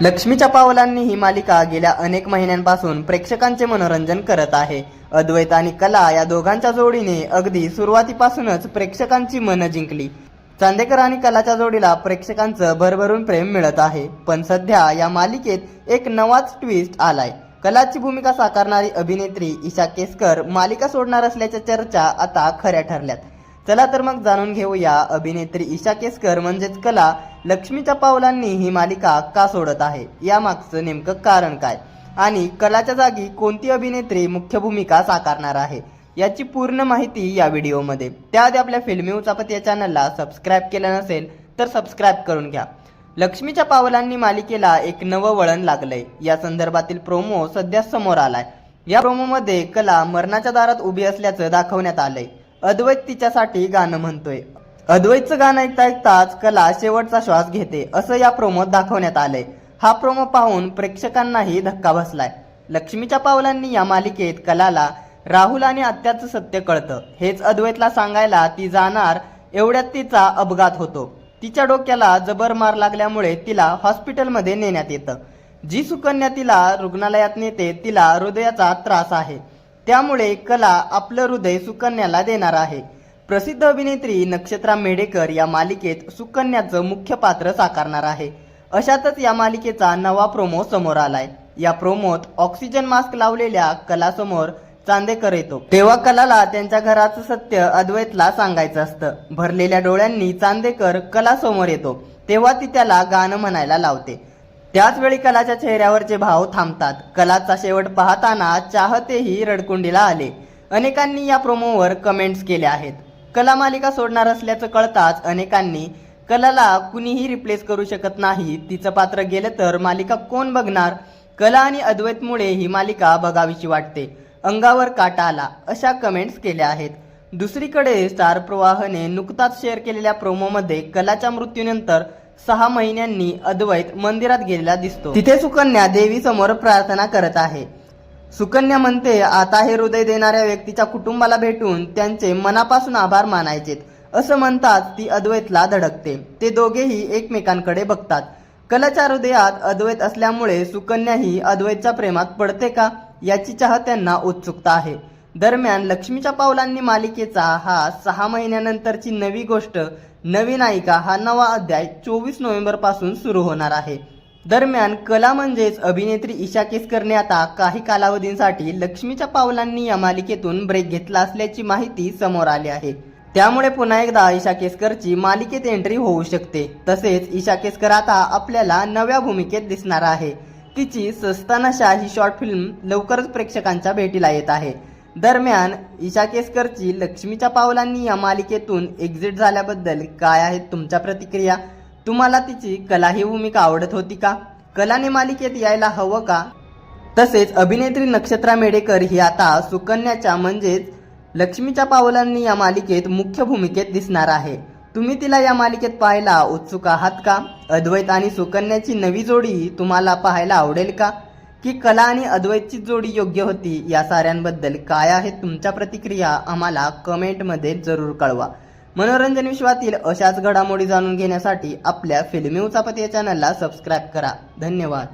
लक्ष्मीच्या पावलांनी ही मालिका गेल्या अनेक महिन्यांपासून प्रेक्षकांचे मनोरंजन करत आहे. अद्वैत आणि कला या दोघांच्या जोडीने अगदी सुरुवातीपासूनच प्रेक्षकांची मनं जिंकली. चांदेकर आणि कलाच्या जोडीला प्रेक्षकांचं भरभरून प्रेम मिळत आहे. पण सध्या या मालिकेत एक नवाच ट्विस्ट आलाय. कलाची भूमिका साकारणारी अभिनेत्री ईशा केसकर मालिका सोडणार असल्याच्या चर्चा आता खऱ्या ठरल्यात. चला तर मग जाणून घेऊया अभिनेत्री ईशा केसकर म्हणजेच कला लक्ष्मीच्या पावलांनी ही मालिका का सोडत आहे? यामागचं नेमकं कारण काय? आणि कलाच्या जागी कोणती अभिनेत्री मुख्य भूमिका साकारणार आहे? याची पूर्ण माहिती या व्हिडिओमध्ये. त्याआधी आपल्या फिल्मी उचापत या चॅनलला सबस्क्राईब केलं नसेल तर सबस्क्राईब करून घ्या. लक्ष्मीच्या पावलांनी मालिकेला एक नवं वळण लागलंय. या संदर्भातील प्रोमो सध्या समोर आलाय. या प्रोमोमध्ये कला मरणाच्या दारात उभी असल्याचं दाखवण्यात आलंय. अद्वैत तिच्यासाठी गाणं म्हणतोय. अद्वैतचं गाणं ऐकता ऐकताच कला शेवटचा श्वास घेते असं या प्रोमोत दाखवण्यात आलंय. हा प्रोमो पाहून प्रेक्षकांनाही धक्का बसलाय. लक्ष्मीच्या पावलांनी या मालिकेत कलाला राहुल आणि आत्याचं सत्य कळतं. हेच अद्वैतला सांगायला ती जाणार एवढ्यात तिचा अपघात होतो. तिच्या डोक्याला जबर मार लागल्यामुळे तिला हॉस्पिटलमध्ये नेण्यात येतं. जी सुकन्या तिला रुग्णालयात नेते तिला हृदयाचा त्रास आहे. त्यामुळे कला आपलं हृदय सुकन्याला देणार आहे. प्रसिद्ध अभिनेत्री नक्षत्रा मेडेकर या मालिकेत सुकन्याचं मुख्य पात्र साकारणार आहे. अशातच या मालिकेचा नवा प्रोमो समोर आलाय. या प्रोमोत ऑक्सिजन मास्क लावलेल्या कलासमोर चांदेकर येतो. तेव्हा कलाला त्यांच्या घराचं सत्य अद्वैतला सांगायचं असतं. भरलेल्या डोळ्यांनी चांदेकर कलासमोर येतो. तेव्हा ती त्याला गाणं म्हणायला लावते. त्याच वेळी कलाच्या चेहऱ्यावरचे भाव थांबतात. कलाचा शेवट पाहताना चाहतेही रडकुंडीला आले. अनेकांनी या प्रोमोवर कमेंट्स केल्या आहेत. कला मालिका सोडणार असल्याचं कळताच अनेकांनी कलाला कुणीही रिप्लेस करू शकत नाही. तिचं पात्र गेलं तर मालिका कोण बघणार? कला आणि अद्वैतमुळे ही मालिका बघावीशी वाटते. अंगावर काटा आला अशा कमेंट्स केल्या आहेत. दुसरीकडे स्टार प्रवाहने नुकताच शेअर केलेल्या प्रोमोमध्ये कलाच्या मृत्यूनंतर सहा महिन्यांनी अद्वैत मंदिरात गेलेला दिसतो. तिथे सुकन्या देवी समोर प्रार्थना करत आहे. सुकन्या म्हणते आता हे हृदय देणाऱ्या व्यक्तीच्या कुटुंबाला भेटून त्यांचे मनापासून आभार मानायचेत. असं म्हणताच ती अद्वैतला धडकते. ते दोघेही एकमेकांकडे बघतात. कलाच्या हृदयात अद्वैत असल्यामुळे सुकन्याही अद्वैतच्या प्रेमात पडते का? याची चाहत्यांना उत्सुकता आहे. दरम्यान लक्ष्मीच्या पावलांनी मालिकेचा हा सहा महिन्यानंतरची नवी गोष्ट नवी नायिका हा नवा अध्याय चोवीस नोव्हेंबरपासून सुरू होणार आहे. दरम्यान कला म्हणजेच अभिनेत्री ईशा केसकरने आता काही कालावधींसाठी लक्ष्मीच्या पावलांनी या मालिकेतून ब्रेक घेतला असल्याची माहिती समोर आली आहे. त्यामुळे पुन्हा एकदा ईशा केसकरची मालिकेत एंट्री होऊ शकते. तसेच ईशा केसकर आता आपल्याला नव्या भूमिकेत दिसणार आहे. तिची सस्तानाशा ही शॉर्ट फिल्म लवकरच प्रेक्षकांच्या भेटीला येत आहे. दरम्यान ईशा केसकरची लक्ष्मीच्या पावलांनी या मालिकेतून एक्झिट झाल्याबद्दल काय आहेत तुमच्या प्रतिक्रिया? तुम्हाला तिची कला ही भूमिका आवडत होती का? कलाने मालिकेत यायला हवं का? तसेच अभिनेत्री नक्षत्रा मेडेकर ही आता सुकन्याच्या म्हणजेच लक्ष्मीच्या पावलांनी या मालिकेत मुख्य भूमिकेत दिसणार आहे. तुम्ही तिला या मालिकेत पाहायला उत्सुक आहात का? अद्वैत आणि सुकन्याची नवी जोडी तुम्हाला पाहायला आवडेल का? की कला आणि अद्वैतची जोडी योग्य होती या साऱ्यांबद्दल काय आहे तुमच्या प्रतिक्रिया आम्हाला कमेंटमध्ये जरूर कळवा. मनोरंजन विश्वातील अशाच घडामोडी जाणून घेण्यासाठी आपल्या फिल्मी उचापती या चॅनलला सबस्क्राईब करा. धन्यवाद.